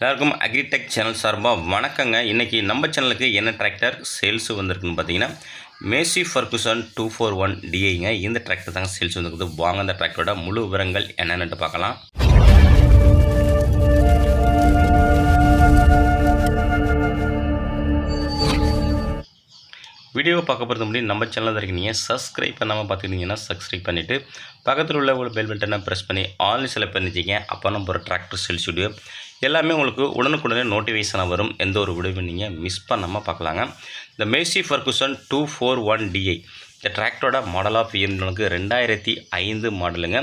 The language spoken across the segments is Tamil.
எல்லாருக்கும் அக்ரிடெக் சேனல் சார்பாக வணக்கங்க. இன்றைக்கி நம்ம சேனலுக்கு என்ன டிராக்டர் சேல்ஸ் வந்திருக்குன்னு பார்த்தீங்கன்னா Massey Ferguson two four one டிஐங்க இந்த டிராக்டர் தாங்க சேல்ஸ் வந்துருக்குது. வாங்க அந்த டிராக்டரோட முழு விவரங்கள் என்னென்னு பார்க்கலாம். வீடியோவை பார்க்க போகிறது முன்னாடி நம்ம சேனலில் இருக்கீங்க. சப்ஸ்கிரைப் பண்ணாமல் பார்த்துக்கிட்டிங்கன்னா சப்ஸ்கிரைப் பண்ணிவிட்டு பக்கத்தில் உள்ள ஒரு பெல் பட்டனை ப்ரெஸ் பண்ணி ஆன்லைன் செலக்ட் பண்ணிச்சிங்க அப்போ நம்ம ஒரு டிராக்டர் சேல்ஸ் வீடியோ எல்லாமே உங்களுக்கு உடனுக்குடனே நோட்டிஃபிகேஷனாக வரும். எந்த ஒரு வீடியோவும் நீங்கள் மிஸ் பண்ணாமல் பார்க்கலாங்க. இந்த Massey Ferguson two four one DI இந்த டிராக்டரோட மாடல் ஆஃப் இயர்னுக்கு ரெண்டாயிரத்தி ஐந்து மாடலுங்க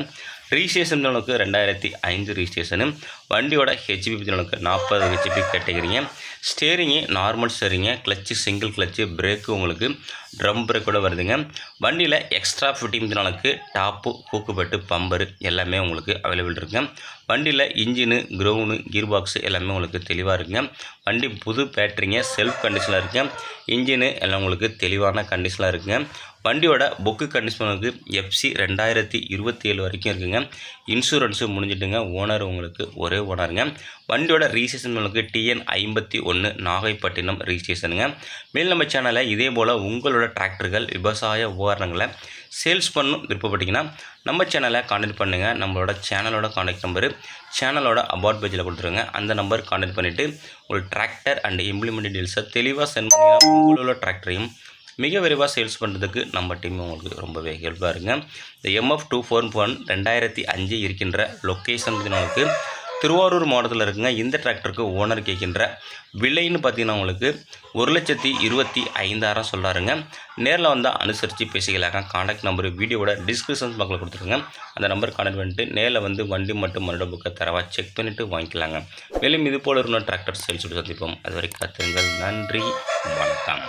ரிஜிஸ்ட்ரேஷன் உங்களுக்கு ரெண்டாயிரத்தி ஐந்து ரிஜிஸ்ட்ரேஷனு வண்டியோட ஹெச்பி பற்றினவுக்கு நாற்பது ஹெச்பி கேட்டகரிங்க ஸ்டேரிங்கு நார்மல் ஸ்டேரிங்க கிளச்சு சிங்கிள் கிளச்சு பிரேக்கு உங்களுக்கு ட்ரம் பிரேக்கோட வருதுங்க. வண்டியில் எக்ஸ்ட்ரா ஃபிட்டிங் பற்றினவுக்கு டாப்பு கூக்குப்பட்டு பம்பரு எல்லாமே உங்களுக்கு அவைலபிள் இருக்குங்க. வண்டியில் இன்ஜினு க்ரௌனு கீர் பாக்ஸு எல்லாமே உங்களுக்கு தெளிவாக இருக்குங்க. வண்டி புது பேட்டரிங்க செல்ஃப் கண்டிஷனில் இருக்குங்க. இன்ஜினு எல்லாம் உங்களுக்கு தெளிவான கண்டிஷனில் இருக்குங்க. வண்டியோட புக்கு கண்டிஷனுக்கு எஃப்சி ரெண்டாயிரத்தி இருபத்தி ஏழு வரைக்கும் இருக்குங்க. இன்சூரன்ஸும் முடிஞ்சிட்டுங்க. ஓனர் உங்களுக்கு ஒரே ஓனருங்க வண்டியோட ரிஜிஸ்ட்ரேஷன் உங்களுக்கு டிஎன் ஐம்பத்தி ஒன்று நாகைப்பட்டினம் ரிஜிஸ்ட்ரேஷனுங்க மேல் நம்ம சேனலில் இதே போல் உங்களோட டிராக்டர்கள் விவசாய உபகரணங்களை சேல்ஸ் பண்ணும் விருப்பப்பட்டீங்கன்னா நம்ம சேனலை காண்டாக்ட் பண்ணுங்கள் நம்மளோட சேனலோட காண்டாக்ட் நம்பரு சேனலோட அபவுட் பேஜில் கொடுத்துருங்க. அந்த நம்பர் காண்டாக்ட் பண்ணிவிட்டு ஒரு டிராக்டர் அண்ட் இம்ப்ளிமெண்ட் டீல்ஸை தெளிவாக சென்ட் பண்ணிங்கன்னா உங்களோட டிராக்டரையும் மிக விரைவாக சேல்ஸ் பண்ணுறதுக்கு நம்ம டீம் உங்களுக்கு ரொம்பவே ஹெல்ப்பாக இருங்க. இந்த எம்எஃப் டூ ஃபோர் ஒன் ரெண்டாயிரத்தி அஞ்சு இருக்கின்ற லொக்கேஷன் உங்களுக்கு திருவாரூர் மாவட்டத்தில் இருக்குங்க. இந்த டிராக்டருக்கு ஓனர் கேட்கின்ற விலைன்னு பார்த்தீங்கன்னா உங்களுக்கு ஒரு லட்சத்தி இருபத்தி ஐந்தாயிரம் சொல்கிறாருங்க நேரில் வந்தால் அனுசரித்து பேசிக்கலாங்க. காண்டாக்ட் நம்பர் வீடியோட டிஸ்கிரிப்ஷன் பக்கத்தில் கொடுத்துருங்க. அந்த நம்பர் காண்டாக்ட் பண்ணிட்டு நேரில் வந்து வண்டி மட்டும் மறுபடியும் புக்கை தரவா செக் பண்ணிவிட்டு வாங்கிக்கலாங்க. மேலும் இது போல இருந்த டிராக்டர் சேல்ஸ் சந்திப்போம். அது வரைக்கும் காத்துங்கள் நன்றி. வணக்கம்.